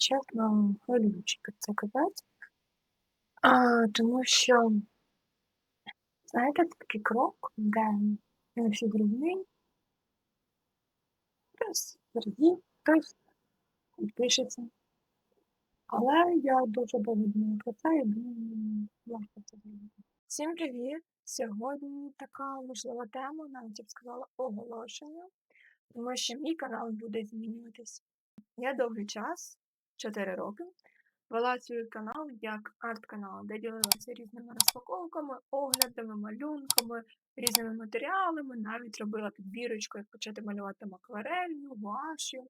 чесно, хвилюючий це капець. А, тому що, знаєте, такий крок, де всі дружні. Хтось зрадів, хтось підпишеться. Але я дуже думала про це і думаю, важко це зробити. Всім привіт! Сьогодні така важлива тема, навіть я б сказала, оголошення, тому що мій канал буде змінюватись. Я довгий час, 4 роки, вела свій канал як арт-канал, де ділилася різними розпаковками, оглядами, малюнками, різними матеріалами, навіть робила підбірочку, як почати малювати акварелью, гуашю.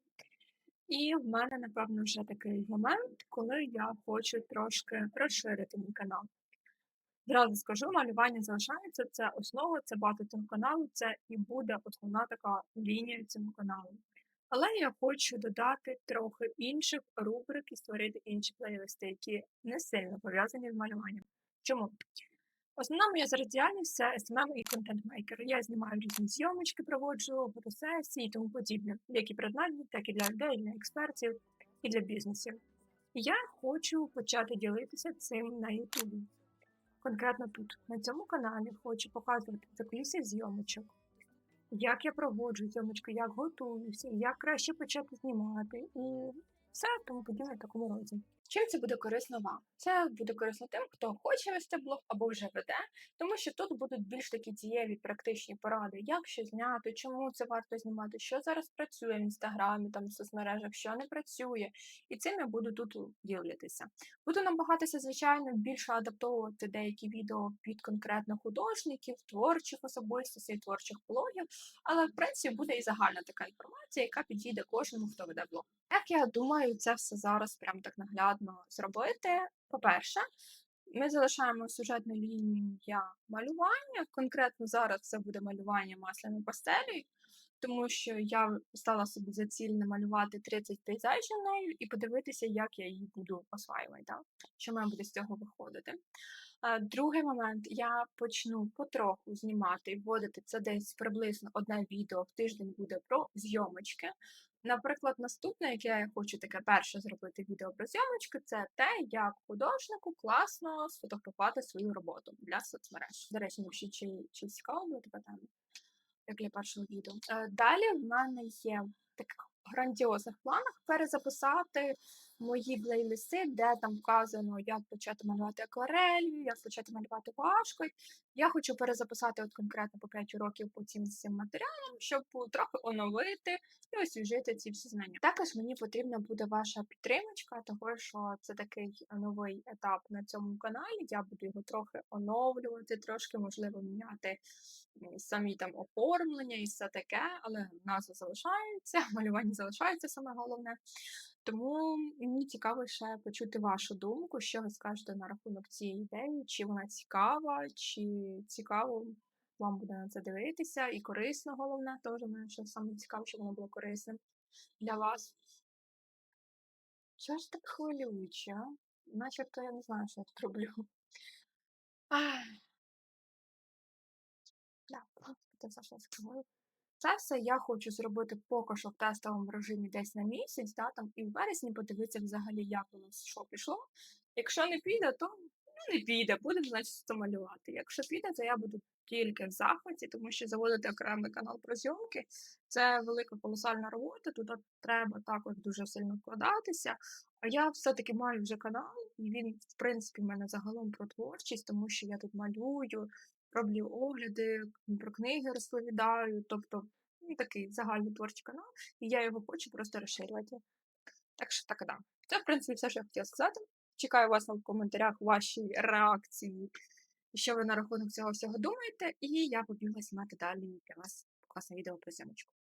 І в мене, напевно, вже такий момент, коли я хочу трошки розширити мій канал. Зразу скажу, малювання залишається, це основа, це база цього каналу, це і буде основна така лінія цього каналу. Але я хочу додати трохи інших рубрик і створити інші плейлисти, які не сильно пов'язані з малюванням. Чому? Основна моя зараз діяльність це SMM і контент-мейкер. Я знімаю різні зйомочки, проводжу фотосесії і тому подібне, як і предметні, так і для людей, для експертів і для бізнесів. Я хочу почати ділитися цим на Ютубі. Конкретно тут, на цьому каналі, хочу показувати закулісся зйомочок, як я проводжу зйомочки, як готуюся, як краще почати знімати і все тому подібне в такому роді. Чим це буде корисно вам? Це буде корисно тим, хто хоче вести блог або вже веде, тому що тут будуть більш такі дієві практичні поради, як що зняти, чому це варто знімати, що зараз працює в інстаграмі, там в соцмережах, що не працює. І цим я буду тут ділитися. Буду намагатися, звичайно, більше адаптовувати деякі відео під конкретно художників, творчих особистостей, творчих блогів, але в принципі буде і загальна така інформація, яка підійде кожному, хто веде блог. Як я думаю, це все зараз прям так наглядно зробити. По-перше, ми залишаємо сюжетну лінію малювання. Конкретно зараз це буде малювання масляною пастелі, тому що я стала собі за ціль намалювати 30 пейзажів нею і подивитися, як я її буду осваювати, так? що має буде з цього виходити. Другий момент, я почну потроху знімати і вводити це десь приблизно одне відео в тиждень буде про зйомочки. Наприклад, наступне, яке я хочу таке перше зробити відео про зйомочки, це те, як художнику класно сфотографувати свою роботу для соцмереж. До речі, якщо чи, чи цікаво буде тебе тема, як для першого відео. Е, далі в мене є таких грандіозних планах перезаписати мої плейлисти, де там вказано, як почати малювати акварелью, як почати малювати важкою. Я хочу перезаписати от конкретно по 5 років по цим цим матеріалам, щоб трохи оновити і освіжити ці всі знання. Також мені потрібна буде ваша підтримочка, того що це такий новий етап на цьому каналі. Я буду його трохи оновлювати, трошки можливо міняти самі там оформлення і все таке, але назва залишається, малювання залишається саме головне. Тому мені цікаво ще почути вашу думку, що ви скажете на рахунок цієї ідеї, чи вона цікава, чи цікаво вам буде на це дивитися, і корисно головне, теж мене що саме цікаво, щоб воно було корисним для вас. Що ж так хвилююче? Начебто я не знаю, що я тут роблю. Да, це все, що я скажу. Це все я хочу зробити поки що в тестовому режимі десь на місяць, да, там, і в вересні подивитися взагалі, як нас що пішло. Якщо не піде, то ну, не піде, будемо, значить, це малювати. Якщо піде, то я буду тільки в захваті, тому що заводити окремий канал про зйомки це велика колосальна робота, туди треба також дуже сильно вкладатися. А я все-таки маю вже канал, і він, в принципі, в мене загалом про творчість, тому що я тут малюю, роблю огляди, про книги розповідаю, тобто ну, такий загальний творчий канал, і я його хочу просто розширювати. Так що так, да. Це, в принципі, все, що я хотіла сказати. Чекаю вас в коментарях ваші реакції, що ви на рахунок цього всього думаєте, і я побігла знімати далі для вас класне відео про зйомочку.